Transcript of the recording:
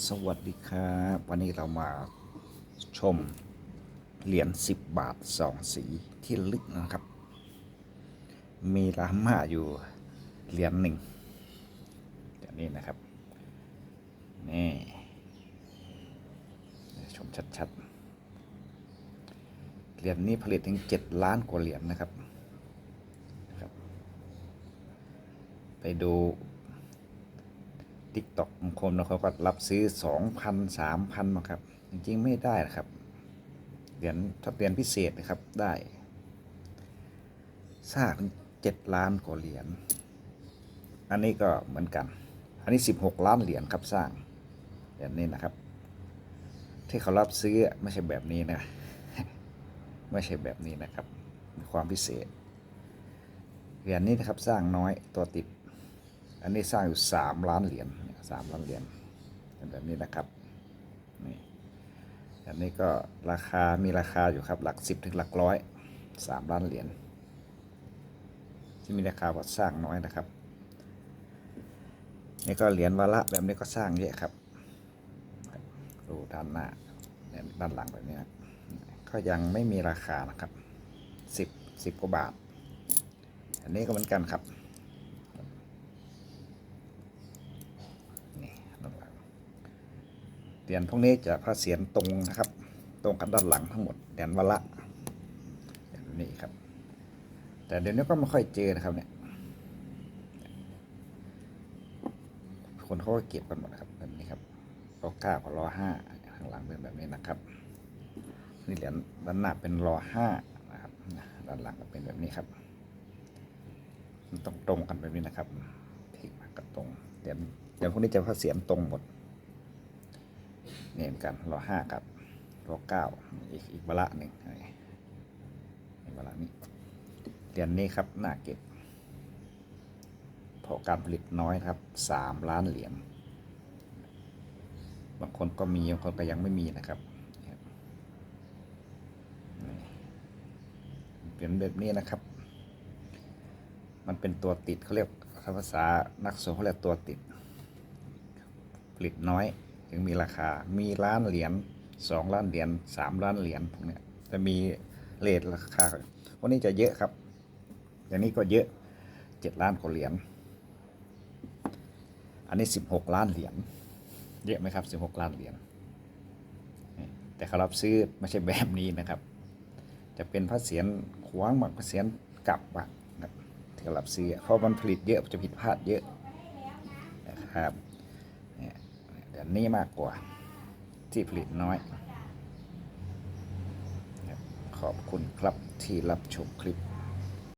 สวัสดีครับวันนี้เรามาชมเหรียญ10 บาทสองสีที่ลึกนะครับ มีรามาอยู่เหรียญหนึ่งอย่างนี้นะครับ นี่ ชมชัดๆ เหรียญนี้ผลิตถึง 7 ล้านกว่าเหรียญนนะครับ ไปดู ทิกตอกบางคนนะเขาก็รับซื้อสองพันสามพันมาครับ จริงๆไม่ได้นะครับเหรียญถ้าเหรียญพิเศษนะครับได้สร้างถึงเจ็ดล้านกว่าเหรียญอันนี้ก็เหมือนกัน อันนี้สิบหกล้านเหรียญครับสร้างเหรียญนี้นะครับ ที่เขารับซื้อไม่ใช่แบบนี้นะไม่ใช่แบบนี้นะครับ มีความพิเศษเหรียญนี้นะครับสร้างน้อยตัวติด อันนี้สร้างอยู่สามล้านเหรียญสามล้านเหรียญแบบนี้นะครับนี่อันนี้ก็ราคามีราคาอยู่ครับหลักสิบถึงหลักร้อยสามล้านเหรียญที่มีราคาว่าสร้างน้อยนะครับนี่ก็เหรียญวาระแบบนี้ก็สร้างเยอะครับดูด้านหน้าด้านหลังแบบนี้นะก็ยังไม่มีราคานะครับสิบสิบกว่าบาท อันนี้ก็เหมือนกันครับ นี่ด้านหลัง เหรียญพวกนี้จะพระเศียรตรงนะครับ ตรงกับด้านหลังทั้งหมดเหรียญวะละอย่างนี้ครับ แต่เดี๋ยวนี้ก็ไม่ค่อยเจอนะครับเนี่ยคนเขาก็เก็บกันหมดครับแบบนี้ครับรอเก้ากับรอห้าข้างหลังเป็นแบบนี้นะครับ นี่เหรียญด้านหน้าเป็นรอห้านะครับด้านหลังก็เป็นแบบนี้ครับมันต้องตรงกันแบบนี้นะครับพลิกมากับตรงเดี๋ยวเดี๋ยวพวกนี้จะพระเสียรตรงหมด เนี่ยเหมือนกันรอห้ากับรอเก้าอีกอีกเวลาหนึ่งอีกเวลานี้เหรียญนี้ครับน่าเก็บเพราะการผลิตน้อยครับสามล้านเหรียญบางคนก็มีบางคนก็ยังไม่มีนะครับเหรียญแบบนี้นะครับ มันเป็นตัวติดเขาเรียกภาษานักโซเขาเรียกตัวติด ผลิตน้อย ถึงมีราคา มีล้านเหรียญสองล้านเหรียญสามล้านเหรียญพวกเนี้ยจะมีเลทราคาพวกนี้จะเยอะครับอย่างนี้ก็เยอะเจ็ดล้านกว่าเหรียญอันนี้สิบหกล้านเหรียญเยอะไหมครับสิบหกล้านเหรียญแต่เขารับซื้อไม่ใช่แบบนี้นะครับ จะเป็นพระเศียรขวางบักพระเศียรกลับบักนะครับที่เขารับซื้อเพราะมันผลิตเยอะจะผิดพลาดเยอะนะครับ เดี๋ยวนี้มากกว่า ที่ผลิตน้อย ขอบคุณครับที่รับชมคลิป